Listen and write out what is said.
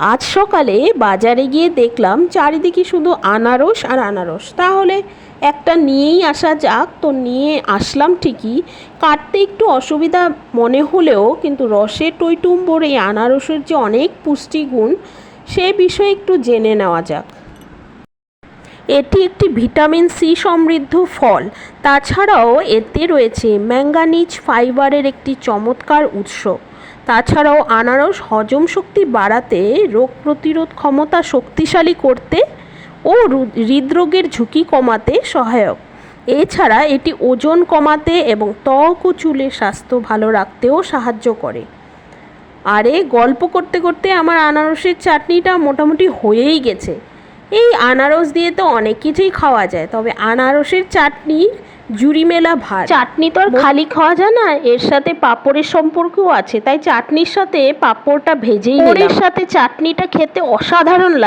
আজ সকালে বাজারে গিয়ে দেখলাম চারিদিকে শুধু আনারস আর আনারস। তাহলে একটা নিয়েই আসা যাক। তো নিয়ে আসলাম ঠিকই। কাটতে একটু অসুবিধা মনে হলেও কিন্তু রসে টইটুম্বর এই আনারসের যে অনেক পুষ্টিগুণ সে বিষয়ে একটু জেনে নেওয়া যাক। এটি একটি ভিটামিন সি সমৃদ্ধ ফল। তাছাড়াও এতে রয়েছে ম্যাঙ্গানিজ ফাইবারের একটি চমৎকার উৎস। তাছাড়াও আনারস হজম শক্তি বাড়াতে রোগ প্রতিরোধ ক্ষমতা শক্তিশালী করতে ও হৃদরোগের ঝুঁকি কমাতে সহায়ক। এছাড়া এটি ওজন কমাতে এবং ত্বক ও চুলের স্বাস্থ্য ভালো রাখতেও সাহায্য করে। আরে, গল্প করতে করতে আমার আনারসের চাটনিটা মোটামুটি হয়েই গেছে। এই আনারস দিয়ে তো অনেক কিছুই খাওয়া যায় তবে আনারসের চাটনি জুড়ি মেলা ভাত চাটনি তো আর খালি খাওয়া যায় না এর সাথে পাঁপড়ের সম্পর্কও আছে তাই চাটনির সাথে পাঁপড়টা ভেজেই এর সাথে চাটনিটা খেতে অসাধারণ লাগে